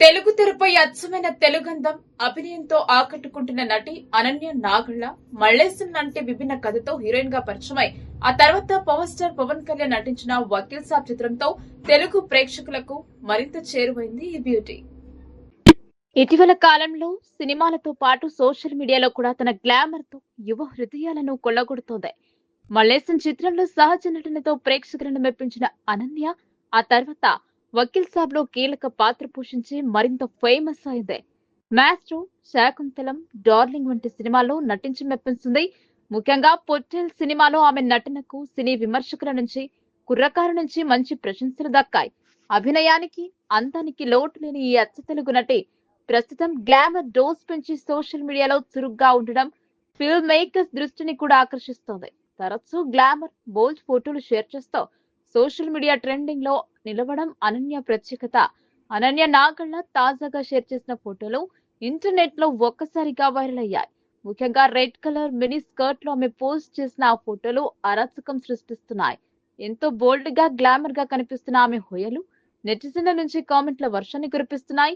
తెలుగు తెరపై అచ్చమైన తెలుగంధం అభినయంతో ఆకట్టుకుంటున్న నటి అనన్య నాగళ్ళ మల్లేశం లాంటి విభిన్న కథతో హీరోయిన్గా పరిచయమై ఆ తర్వాత పవర్ స్టార్ పవన్ కళ్యాణ్ నటించిన వకీల్ సాబ్ చిత్రంతో తెలుగు ప్రేక్షకులకు మరింత చేరువైంది ఈ బ్యూటీ. ఇటీవల కాలంలో సినిమాలతో పాటు సోషల్ మీడియాలో కూడా తన గ్లామర్తో యువ హృదయాలను కొల్లగొడుతోంది. మల్లేశన్ చిత్రంలో సహజ నటనతో ప్రేక్షకులను మెప్పించిన అనన్య ఆ తర్వాత వకీల్ సాబ్లో కీలక పాత్ర పోషించి మరింత ఫేమస్ అయింది. మాస్ట్రో శాకుంతలం డార్లింగ్ వంటి సినిమాల్లో నటించి మెప్పిస్తుంది ముఖ్యంగా పొట్టెల్ సినిమాలో ఆమె నటనకు సినీ విమర్శకుల నుంచి కుర్రకారు నుంచి మంచి ప్రశంసలు దక్కాయి. అభినయానికి అందానికి లోటు లేని ఈ అచ్చ తెలుగు నటి ప్రస్తుతం గ్లామర్ డోస్ పెంచి సోషల్ మీడియాలో చురుగ్గా ఉండడం ఫిల్మ్ మేకర్స్ దృష్టిని కూడా ఆకర్షిస్తోంది. తరచూ గ్లామర్ బోల్డ్ ఫోటోలు షేర్ చేస్తూ సోషల్ మీడియా ట్రెండింగ్లో నిలవడం అనన్య ప్రత్యేకత. అనన్య నాగళ్ళ తాజాగా షేర్ చేసిన ఫోటోలు ఇంటర్నెట్లో ఒక్కసారిగా వైరల్ అయ్యాయి. ముఖ్యంగా రెడ్ కలర్ మినీ స్కర్ట్లో ఆమె పోస్ట్ చేసిన ఆ ఫోటోలు అరాచకం సృష్టిస్తున్నాయి. ఎంతో బోల్డ్గా గ్లామర్గా కనిపిస్తున్న ఆమె హోయలు నెటిజన్ల నుంచి కామెంట్ల వర్షాన్ని కురిపిస్తున్నాయి.